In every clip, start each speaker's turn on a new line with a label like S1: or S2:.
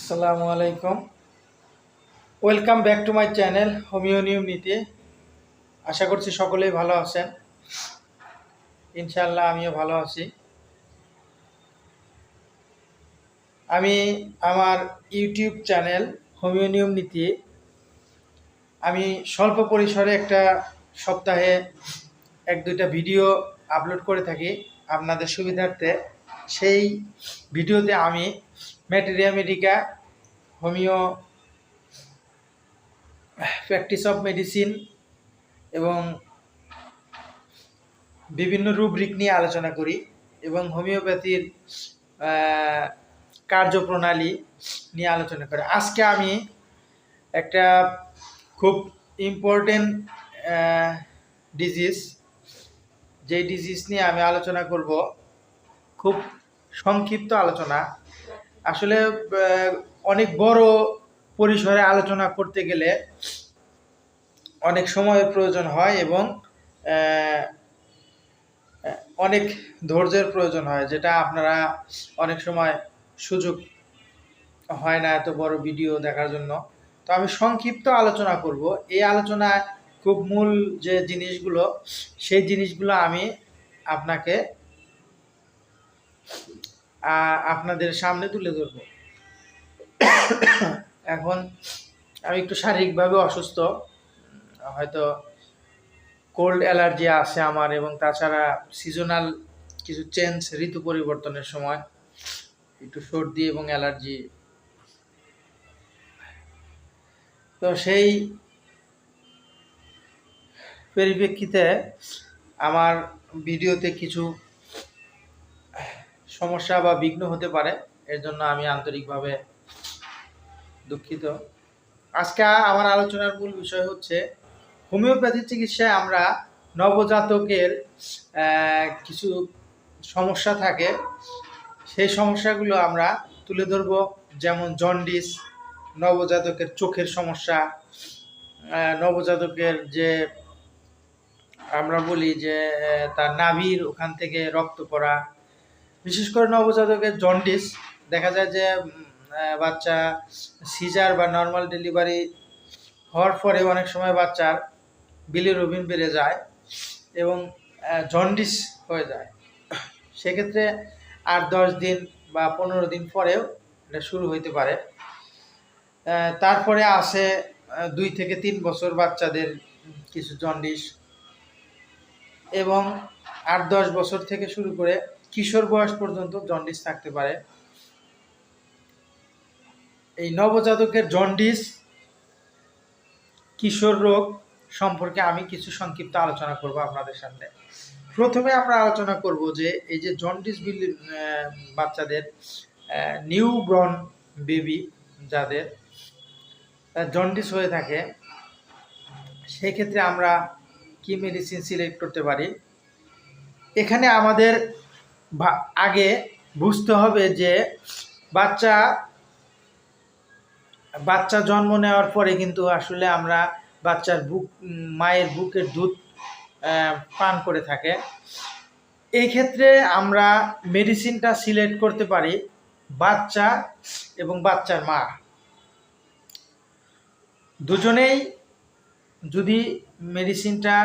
S1: আসসালামু আলাইকুম। Welcome back to my channel homeo নিয়ম নীতি আশা করছি সকলেই ভালো আছেন। ইনশাল্লাহ আমিও ভালো আছি। আমি আমার ইউটিউব চ্যানেল হোমিও নিয়ম নীতি আমি স্বল্প পরিসরে একটা সপ্তাহে এক দুইটা ভিডিও আপলোড করে থাকি আপনাদের সুবিধার্থে। সেই ভিডিওতে আমি materia medica homeo practice of medicine এবং বিভিন্ন রুব্রিক নিয়ে আলোচনা করি, এবং হোমিওপ্যাথির কার্যপ্রণালী নিয়ে আলোচনা করি। আজকে আমি একটা খুব ইম্পর্টেন্ট ডিজিজ যেই ডিজিজ নিয়ে আমি আলোচনা করব, খুব সংক্ষিপ্ত আলোচনা। আসলে অনেক বড় পরিসরে আলোচনা করতে গেলে অনেক সময়ের প্রয়োজন হয় এবং অনেক ধৈর্যের প্রয়োজন হয়, যেটা আপনারা অনেক সময় সুযোগ হয় না এত বড় ভিডিও দেখার জন্য। তো আমি সংক্ষিপ্ত আলোচনা করব। এই আলোচনায় খুব মূল যে জিনিসগুলো, সেই জিনিসগুলো আমি আপনাকে আপনাদের সামনে তুলে ধরব। এখন আমি একটু শারীরিকভাবে অসুস্থ। হয়তো কোল্ড অ্যালার্জি আছে আমার এবং তাছাড়া সিজনাল কিছু চেঞ্জ ঋতু পরিবর্তনের সময় একটু সর্দি এবং অ্যালার্জি তো সেই পরিপ্রেক্ষিতে আমার ভিডিওতে কিছু সমস্যা বা বিঘ্ন হতে পারে, এর জন্য আমি আন্তরিকভাবে দুঃখিত। আজকে আমার আলোচনার মূল বিষয় হচ্ছে হোমিওপ্যাথি চিকিৎসায় আমরা নবজাতকের কিছু সমস্যা থাকে, সেই সমস্যাগুলো আমরা তুলে ধরব, যেমন জন্ডিস, নবজাতকের চোখের সমস্যা নবজাতকের যে আমরা বলি যে তার নাভির ওখান থেকে রক্ত পড়া বিশেষ করে নবজাতকের জন্ডিস দেখা যায় যে বাচ্চা সিজার বা নর্মাল ডেলিভারি হওয়ার পরে অনেক সময় বাচ্চার বিলিরুবিন বেড়ে যায় এবং জন্ডিস হয়ে যায়। সেক্ষেত্রে আট দশ দিন বা পনেরো দিন পরেও এটা শুরু হইতে পারে। তারপরে আসে দুই থেকে তিন বছর বাচ্চাদের কিছু জন্ডিস এবং আট দশ বছর থেকে শুরু করে কিশোর বয়স পর্যন্ত জন্ডিস থাকতে পারে। এই নবজাতকের জন্ডিস, কিশোর রোগ সম্পর্কে আমি কিছু সংক্ষিপ্ত আলোচনা করব আপনাদের সামনে। প্রথমে আমরা আলোচনা করব যে, এই যে জন্ডিস বাচ্চাদের নিউ ব্রন বেবি যাদের জন্ডিস হয়ে থাকে, সেক্ষেত্রে আমরা কি মেডিসিন সিলেক্ট করতে পারি? এখানে আমাদের আগে বুঝতে হবে যে বাচ্চা বাচ্চা জন্ম নেওয়ার পরে কিন্তু আসলে আমরা বাচ্চার বুক, মায়ের বুকের দুধ পান করে থাকে। এই ক্ষেত্রে আমরা মেডিসিনটা সিলেক্ট করতে পারি বাচ্চা এবং বাচ্চার মা। দুজনেই যদি মেডিসিনটা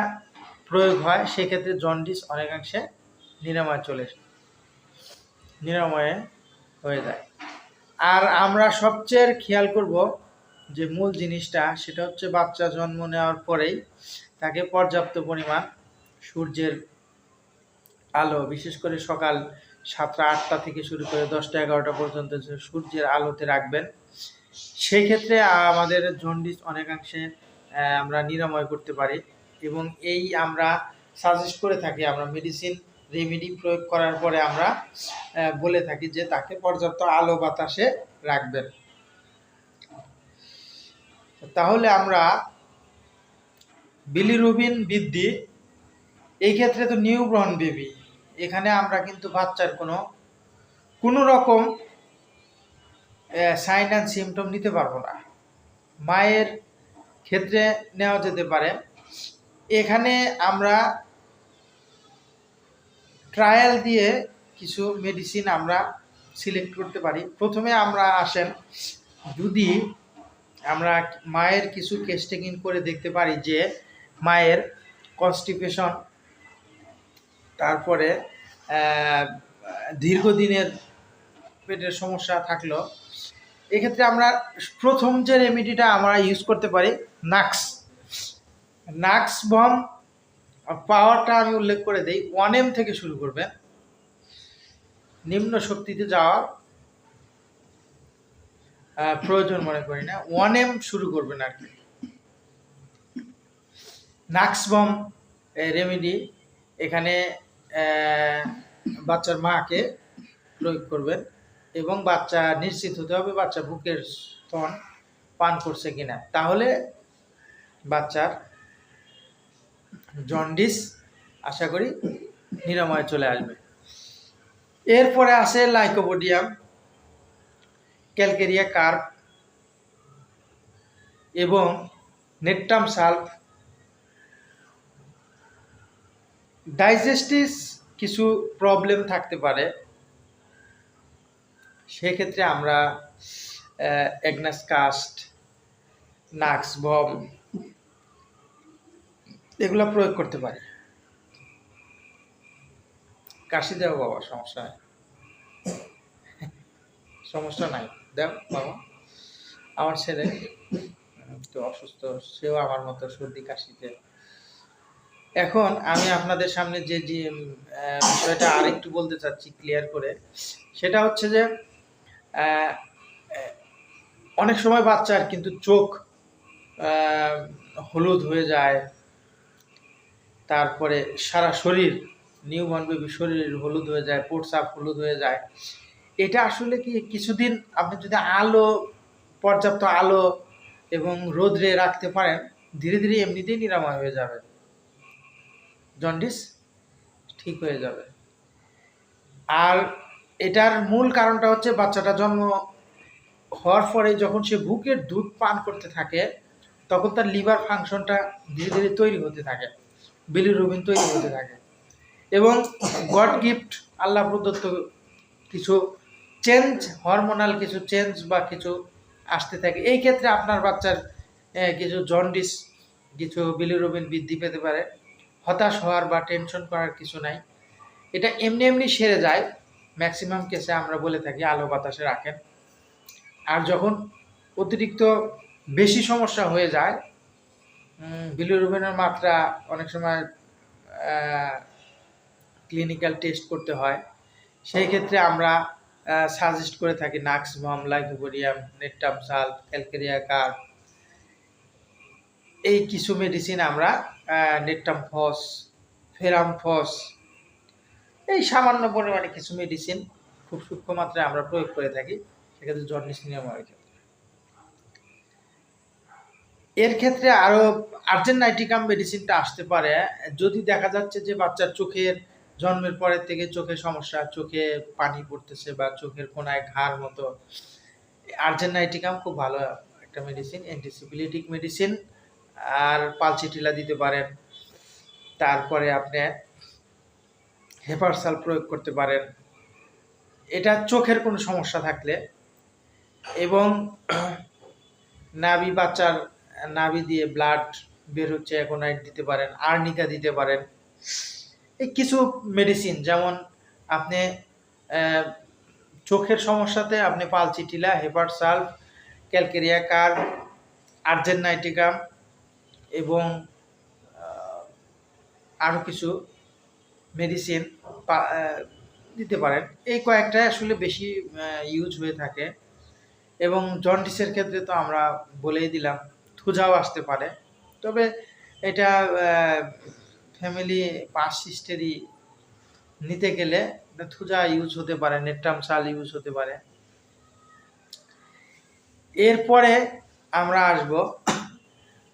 S1: প্রয়োগ হয়, সেক্ষেত্রে জন্ডিস অনেকাংশে নিরাময় চলে নিরাময়ে হয়ে যায়। আর আমরা সবচেয়ে খেয়াল করব যে মূল জিনিসটা, সেটা হচ্ছে বাচ্চা জন্ম নেওয়ার পরেই তাকে পর্যাপ্ত পরিমাণ সূর্যের আলো, বিশেষ করে সকাল সাতটা, আটটা থেকে শুরু করে দশটা, এগারোটা পর্যন্ত সূর্যের আলোতে রাখবেন। সেই ক্ষেত্রে আমাদের জন্ডিস অনেকাংশে আমরা নিরাময় করতে পারি এবং এই আমরা সাজেস্ট করে থাকি, আমরা মেডিসিন রেমেডি প্রয়োগ করার পরে আমরা বলে থাকি যে তাকে পর্যাপ্ত আলো বাতাসে রাখবেন। তাহলে আমরা বিলিরুবিন বৃদ্ধি এই ক্ষেত্রে তো নিউব্রন বেবি, এখানে আমরা কিন্তু বাচ্চার কোনো কোনো রকম সাইন অ্যান্ড সিমটম নিতে পারব না। মায়ের ক্ষেত্রে নেওয়া যেতে পারে। এখানে আমরা ট্রায়াল দিয়ে কিছু মেডিসিন আমরা সিলেক্ট করতে পারি। প্রথমে আমরা আসেন, যদি আমরা মায়ের কিছু কেস টেকিং করে দেখতে পারি যে মায়ের কনস্টিপেশন তারপরে দীর্ঘদিনের পেটের সমস্যা থাকল, এক্ষেত্রে আমরা প্রথম যে রেমেডিটা আমরা ইউজ করতে পারি, নাক্স। নাক্স বম পাওয়ারটা আমি উল্লেখ করে দিই ওয়ান এম থেকে শুরু করবেন নিম্ন শক্তিতে যাওয়ার প্রয়োজন মনে করি না। ওয়ান এম শুরু করবেন আর কি। নাক্স বম রেমেডি এখানে বাচ্চার মাকে প্রয়োগ করবেন এবং বাচ্চা নিশ্চিত হতে হবে বাচ্চা বুকের স্তন পান করছে কিনা। তাহলে বাচ্চার জন্ডিস, আশা করি নিরাময় চলে আসবে। এরপরে আসে লাইকোপোডিয়াম, ক্যালকেরিয়া কার্প এবং নেট্টাম সালফ। ডাইজেস্টিস কিছু প্রবলেম থাকতে পারে। সেক্ষেত্রে আমরা এগনাস কাস্ট, নাক্স বম এগুলো প্রয়োগ করতে পারি। কাশি দেও বাবা, সমস্যা সমস্যা নাই। দেও বাবা। আমার ছেলে একটু অসুস্থ, সেও আমার মতো সর্দি কাশিতে। এখন আমি আপনাদের সামনে যে যে বিষয়টা আরেকটু বলতে চাচ্ছি ক্লিয়ার করে, সেটা হচ্ছে যে অনেক সময় বাচ্চার কিন্তু চোখ হলুদ হয়ে যায় তারপরে সারা শরীর নিউবর্ন বেবি শরীর হলুদ হয়ে যায় পোটসাপ হলুদ হয়ে যায়। এটা আসলে কি, কিছুদিন আপনি যদি আলো, পর্যাপ্ত আলো এবং রোদ্রে রাখতে পারেন, ধীরে ধীরে এমনিতেই নিরাময় হয়ে যাবে। জন্ডিস ঠিক হয়ে যাবে। আর এটার মূল কারণটা হচ্ছে বাচ্চাটা জন্ম হওয়ার পরে যখন সে বুকের দুধ পান করতে থাকে, তখন তার লিভার ফাংশনটা ধীরে ধীরে তৈরি হতে থাকে। বিলিরুবিন তৈরি হতে থাকে। এবং গড গিফট, আল্লাহ প্রদত্ত কিছু চেঞ্জ হরমোনাল কিছু চেঞ্জ বা কিছু আসতে থাকে। এই ক্ষেত্রে আপনার বাচ্চার কিছু জন্ডিস কিছু বিলিরুবিন বৃদ্ধি পেতে পারে। হতাশ হওয়ার বা টেনশন করার কিছু নাই। এটা এমনি এমনি সেরে যায়। ম্যাক্সিমাম কেসে আমরা বলে থাকি, আলো বাতাসে রাখেন। আর যখন অতিরিক্ত বেশি সমস্যা হয়ে যায় বিলিরুবিনের মাত্রা অনেক সময় ক্লিনিক্যাল টেস্ট করতে হয়। সেই ক্ষেত্রে আমরা সাজেস্ট করে থাকি নাক্স বম লাইকোপোডিয়াম নেট্টাম সাল ক্যালকেরিয়া কার এই কিছু মেডিসিন আমরা নেট্টাম ফস, ফেরাম ফস, এই সামান্য পরিমাণে কিছু মেডিসিন খুব সূক্ষ্ম মাত্রায় আমরা প্রয়োগ করে থাকি। সেক্ষেত্রে জন্ডিস নিরাময়ের ক্ষেত্রে এর ক্ষেত্রে আরও আর্জেন্টাইটিকাম মেডিসিনটা আসতে পারে। যদি দেখা যাচ্ছে যে বাচ্চার চোখের জন্মের পরের থেকে চোখের সমস্যা, চোখে পানি পড়তেছে বা চোখের কোনায় ঘাড় মতো আর্জেন্টাইটিকাম খুব ভালো একটা মেডিসিন অ্যান্টিসিপিলিটিক মেডিসিন আর পালচিটিলা দিতে পারেন। তারপরে আপনি হেপারসাল প্রয়োগ করতে পারেন। এটা চোখের কোনো সমস্যা থাকলে এবং নাভি বাচ্চার নাভি দিয়ে ব্লাড বের হচ্ছে, একোনাইট দিতে পারেন, আর্নিকা দিতে পারেন। এই কিছু মেডিসিন যেমন আপনি চোখের সমস্যাতে আপনি পালচিটিলা, হেপার হেপারসালভ ক্যালকেরিয়া কার আর্জেন্টাইটিকাম এবং আরও কিছু মেডিসিন দিতে পারেন। এই কয়েকটাই আসলে বেশি ইউজ হয়ে থাকে। এবং জন্ডিসের ক্ষেত্রে তো আমরা বলেই দিলাম থুজাও আসতে পারে। তবে এটা ফ্যামিলি পাস সিস্টেরই নিতে গেলে থুজা ইউজ হতে পারে নেট্রাম সাল ইউজ হতে পারে। এরপরে আমরা আসব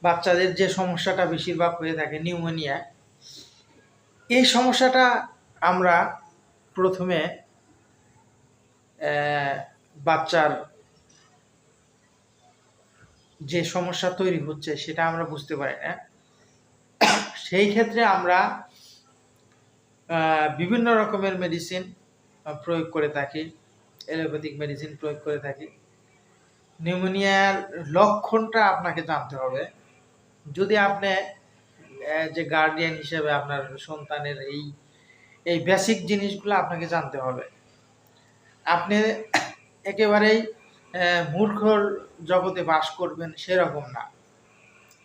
S1: বাচ্চাদের যে সমস্যাটা বেশিরভাগ হয়ে থাকে নিউমোনিয়া এই সমস্যাটা আমরা প্রথমে বাচ্চার যে সমস্যা তৈরি হচ্ছে সেটা আমরা বুঝতে পারি না। সেই ক্ষেত্রে আমরা বিভিন্ন রকমের মেডিসিন প্রয়োগ করে থাকি এলোপ্যাথিক মেডিসিন প্রয়োগ করে থাকি। নিউমোনিয়ার লক্ষণটা আপনাকে জানতে হবে। যদি আপনি যে গার্ডিয়ান হিসেবে আপনার সন্তানের এই এই বেসিক জিনিসগুলো আপনাকে জানতে হবে। আপনি একেবারেই মূর্খর জগতে বাস করবেন সেরকম না।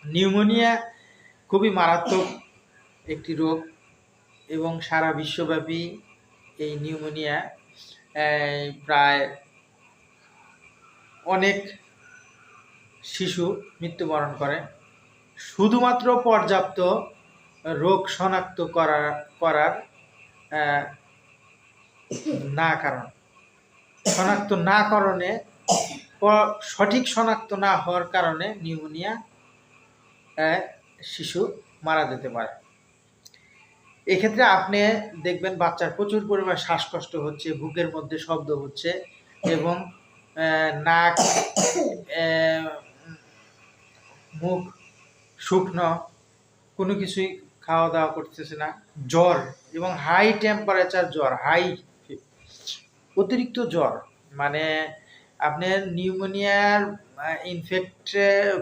S1: নিউমোনিয়া খুবই মারাত্মক একটি রোগ এবং সারা বিশ্বব্যাপী এই নিউমোনিয়া প্রায় অনেক শিশু মৃত্যুবরণ করে। শুধুমাত্র পর্যাপ্ত রোগ শনাক্ত করা, করার না কারণ। শনাক্ত না কারণে সঠিক শনাক্ত না হওয়ার কারণে নিউমোনিয়া শিশু মারা যেতে পারে। এক্ষেত্রে আপনি দেখবেন বাচ্চার প্রচুর পরিমাণ শ্বাসকষ্ট হচ্ছে, বুকের মধ্যে শব্দ হচ্ছে এবং নাক মুখ শুকনো, কোনো কিছুই খাওয়া দাওয়া করতেছে না, জ্বর এবং হাই টেম্পারেচার জ্বর হাই অতিরিক্ত জ্বর মানে আপনার নিউমোনিয়ার ইনফেক্ট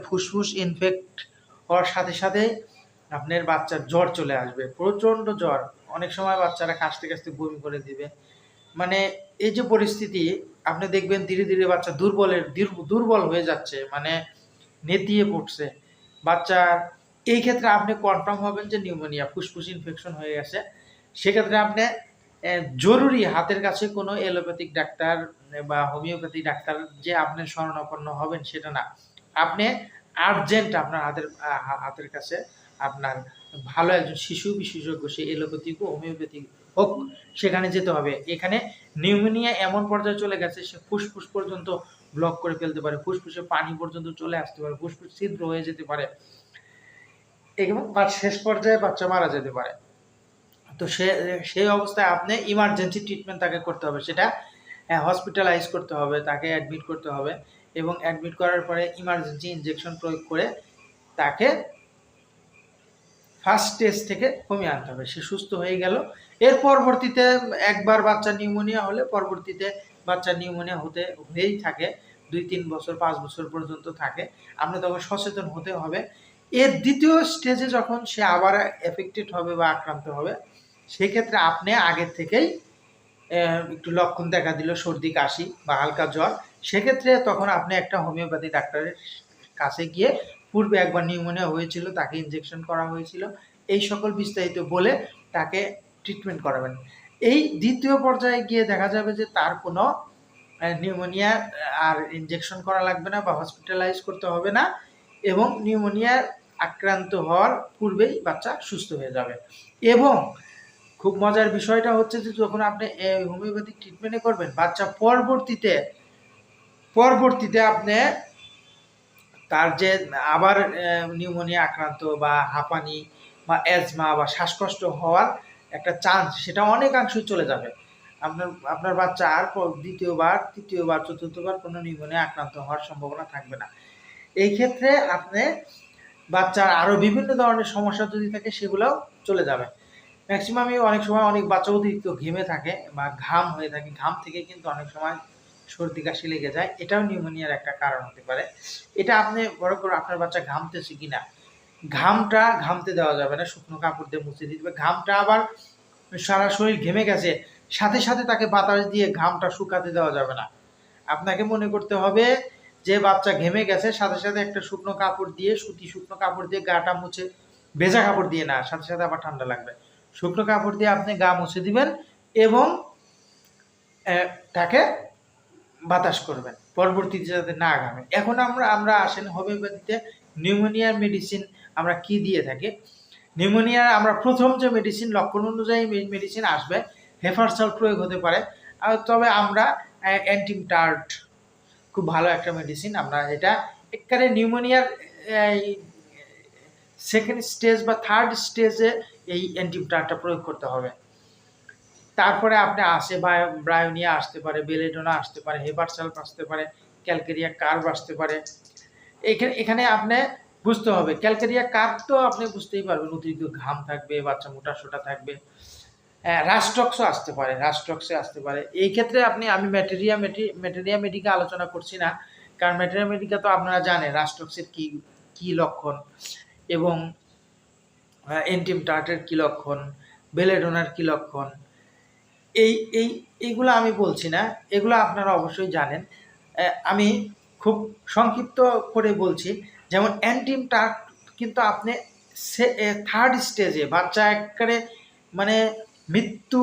S1: ফুসফুস ইনফেক্ট হওয়ার সাথে সাথে আপনার বাচ্চার জ্বর চলে আসবে, প্রচণ্ড জ্বর। অনেক সময় বাচ্চারা কাশতে কাশতে বমি করে দিবে। মানে এই যে পরিস্থিতি, আপনি দেখবেন ধীরে ধীরে বাচ্চা দুর্বলের দুর্বল হয়ে যাচ্ছে মানে নেতিয়ে পড়ছে। বাচ্চার এই ক্ষেত্রে আপনি কনফার্ম হবেন যে নিউমোনিয়া, ফুসফুস ইনফেকশন হয়ে গেছে। সেক্ষেত্রে আপনি জরুরি হাতের কাছে কোনো এলোপ্যাথিক ডাক্তার বা হোমিওপ্যাথি ডাক্তার যে আপনি শরণাপন্ন হবেন সেটা না। আপনি আর্জেন্ট আপনার হাতের হাতের কাছে আপনার ভালো একজন শিশু বিশেষজ্ঞ, সে এলোপ্যাথিক ও হোমিওপ্যাথিক হোক, সেখানে যেতে হবে। এখানে নিউমোনিয়া এমন পর্যায়ে চলে গেছে, সে ফুসফুস পর্যন্ত ব্লক করে ফেলতে পারে, ফুসফুসে পানি পর্যন্ত চলে আসতে পারে, ফুসফুস ছিদ্র হয়ে যেতে পারে। এবং শেষ পর্যায়ে বাচ্চা মারা যেতে পারে। তো সে, সেই অবস্থায় আপনি ইমার্জেন্সি ট্রিটমেন্ট তাকে করতে হবে। সেটা হসপিটালাইজ করতে হবে, তাকে অ্যাডমিট করতে হবে এবং অ্যাডমিট করার পরে ইমার্জেন্সি ইনজেকশন প্রয়োগ করে তাকে ফার্স্ট স্টেজ থেকে কমিয়ে আনতে হবে। সে সুস্থ হয়ে গেল। এর পরবর্তীতে একবার বাচ্চা নিউমোনিয়া হলে পরবর্তীতে বাচ্চা নিউমোনিয়া হতে, হয়েই থাকে। দুই, তিন বছর, পাঁচ বছর পর্যন্ত থাকে। আপনি তখন সচেতন হতে হবে। এর দ্বিতীয় স্টেজে যখন সে আবার এফেক্টেড হবে বা আক্রান্ত হবে সেক্ষেত্রে আপনি আগের থেকেই একটু লক্ষণ দেখা দিল, সর্দি, কাশি বা হালকা জ্বর, সেক্ষেত্রে তখন আপনি একটা হোমিওপ্যাথি ডাক্তারের কাছে গিয়ে পূর্বে একবার নিউমোনিয়া হয়েছিল, তাকে ইনজেকশন করা হয়েছিল, এই সকল বিস্তারিত বলে তাকে ট্রিটমেন্ট করাবেন। এই দ্বিতীয় পর্যায়ে গিয়ে দেখা যাবে যে তার কোনো নিউমোনিয়া, আর ইনজেকশন করা লাগবে না বা হসপিটালাইজ করতে হবে না এবং নিউমোনিয়ার আক্রান্ত হওয়ার পূর্বেই বাচ্চা সুস্থ হয়ে যাবে। এবং খুব মজার বিষয়টা হচ্ছে যে যখন আপনি হোমিওপ্যাথিক ট্রিটমেন্টে করবেন, বাচ্চা পরবর্তীতে পরবর্তীতে আপনি তার যে আবার নিউমোনিয়া আক্রান্ত বা হাঁপানি বা অ্যাজমা বা শ্বাসকষ্ট হওয়ার একটা চান্স সেটা অনেকাংশই চলে যাবে। আপনার আপনার বাচ্চা আর দ্বিতীয়বার, তৃতীয়বার, চতুর্থবার কোনো নিউমোনিয়া আক্রান্ত হওয়ার সম্ভাবনা থাকবে না। এই ক্ষেত্রে আপনি বাচ্চার আরও বিভিন্ন ধরনের সমস্যা যদি থাকে, সেগুলোও চলে যাবে। ম্যাক্সিমামই অনেক সময় অনেক বাচ্চা অতিরিক্ত ঘেমে থাকে বা ঘাম হয়ে থাকে। ঘাম থেকে কিন্তু অনেক সময় সর্দি, কাশি লেগে যায়। এটাও নিউমোনিয়ার একটা কারণ হতে পারে। এটা আপনি বড় করে আপনার বাচ্চা ঘামতেছে কিনা? ঘামটা ঘামতে দেওয়া যাবে না, শুকনো কাপড় দিয়ে মুছে দিতে হবে। ঘামটা আবার সারা শরীর ঘেমে গেছে, সাথে সাথে তাকে বাতাস দিয়ে ঘামটা শুকাতে দেওয়া যাবে না। আপনাকে মনে করতে হবে যে বাচ্চা ঘেমে গেছে, সাথে সাথে একটা শুকনো কাপড় দিয়ে, সুতি শুকনো কাপড় দিয়ে গাটা মুছে, ভেজা কাপড় দিয়ে না, সাথে সাথে আবার ঠান্ডা লাগবে। শুকনো কাপড় দিয়ে আপনি গা মুছে দিবেন এবং তাকে বাতাস করবেন। পরবর্তীতে যাতে না ঘামে। এখন আমরা আমরা আসেন হোমিওপ্যাথিতে। নিউমোনিয়ার মেডিসিন আমরা কি দিয়ে থাকি? নিউমোনিয়ার আমরা প্রথম যে মেডিসিন, লক্ষণ অনুযায়ী মেডিসিন আসবে, হেফারসাল প্রয়োগ হতে পারে। তবে আমরা অ্যান্টিমটার্ট খুব ভালো একটা মেডিসিন। আমরা এটা একেবারে নিউমোনিয়ার সেকেন্ড স্টেজ বা থার্ড স্টেজে এই অ্যান্টিমটার্টটা প্রয়োগ করতে হবে। তারপরে আপনি আসে ব্রায়োনিয়া আসতে পারে, বেলেডোনা আসতে পারে হেপারসাল্প আসতে পারে, ক্যালকেরিয়া কার্ভ আসতে পারে। এখানে এখানে আপনি বুঝতে হবে, ক্যালকেরিয়া কার্ভ তো আপনি বুঝতেই পারবেন, অতিরিক্ত ঘাম থাকবে, বাচ্চা মোটা সোটা থাকবে। রাস্টক্সও আসতে পারে রাস্টক্সে আসতে পারে। এই ক্ষেত্রে আপনি, আমি ম্যাটেরিয়া মেটি, ম্যাটেরিয়া মেডিকে আলোচনা করছি না, কারণ ম্যাটেরিয়ামেডিকা তো আপনারা জানেন রাস্টক্সের কি কি লক্ষণ এবং এন্টিম টার্টের কী লক্ষণ বেলেডোনার কী লক্ষণ, এই এই, এইগুলো আমি বলছি না, এগুলো আপনারা অবশ্যই জানেন। আমি খুব সংক্ষিপ্ত করে বলছি, যেমন অ্যান্টিম টার্ট কিন্তু আপনি থার্ড স্টেজে বাচ্চা একবারে মানে মৃত্যু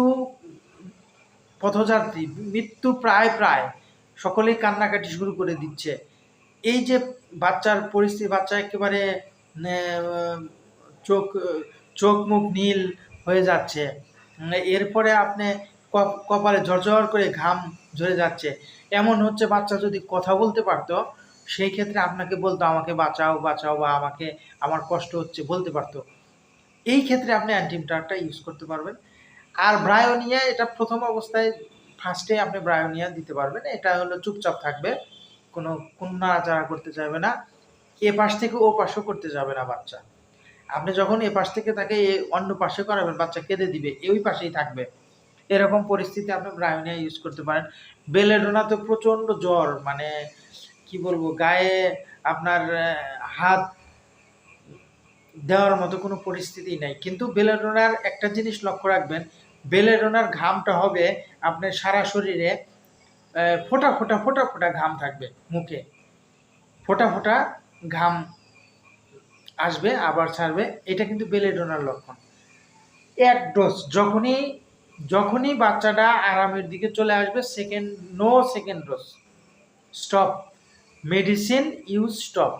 S1: পথযাত্রী, মৃত্যু প্রায় প্রায় সকলেই কান্নাকাটি শুরু করে দিচ্ছে। এই যে বাচ্চার পরিস্থিতি, বাচ্চা একেবারে চোখ চোখ মুখ নীল হয়ে যাচ্ছে। এরপরে আপনি কপালে ঝরঝর করে ঘাম ঝরে যাচ্ছে। এমন হচ্ছে বাচ্চা যদি কথা বলতে পারতো, সেই ক্ষেত্রে আপনাকে বলতো, আমাকে বাঁচাও বাঁচাও বা আমাকে, আমার কষ্ট হচ্ছে, বলতে পারতো। এই ক্ষেত্রে আপনি অ্যান্টিমটারটা ইউজ করতে পারবেন। আর ব্রায়োনিয়া, এটা প্রথম অবস্থায় ফার্স্টে আপনি ব্রায়োনিয়া দিতে পারবেন। এটা হলো চুপচাপ থাকবে, কোনো কোনো নাড়াচাড়া করতে চাইবে না। এ পাশ থেকে ও পাশেও করতে যাবে না বাচ্চা। আপনি যখন এ পাশ থেকে তাকে অন্য পাশে করাবেন, বাচ্চা কেঁদে দিবে এ ওই পাশেই থাকবে। এরকম পরিস্থিতি আপনি ব্রায়োনিয়া ইউজ করতে পারেন। বেলেডোনা তো প্রচণ্ড জ্বর মানে কি বলব, গায়ে আপনার হাত দেওয়ার মতো কোনো পরিস্থিতি নাই। কিন্তু বেলেডোনার একটা জিনিস লক্ষ্য রাখবেন, বেলেডোনার ঘামটা হবে আপনার সারা শরীরে ফোঁটা ফোঁটা ফোঁটা ফোঁটা ঘাম থাকবে মুখে। ফোঁটা ফোঁটা ঘাম আসবে, আবার ছাড়বে, এটা কিন্তু বেলেডোনার লক্ষণ। এক ডোজ যখনই যখনই বাচ্চাটা আরামের দিকে চলে আসবে second no second dose stop medicine use stop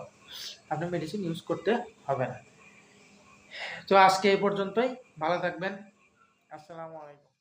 S1: আপনি মেডিসিন ইউজ করতে হবে না। তো আজকে এই পর্যন্তই। ভালো থাকবেন। আসসালামু আলাইকুম।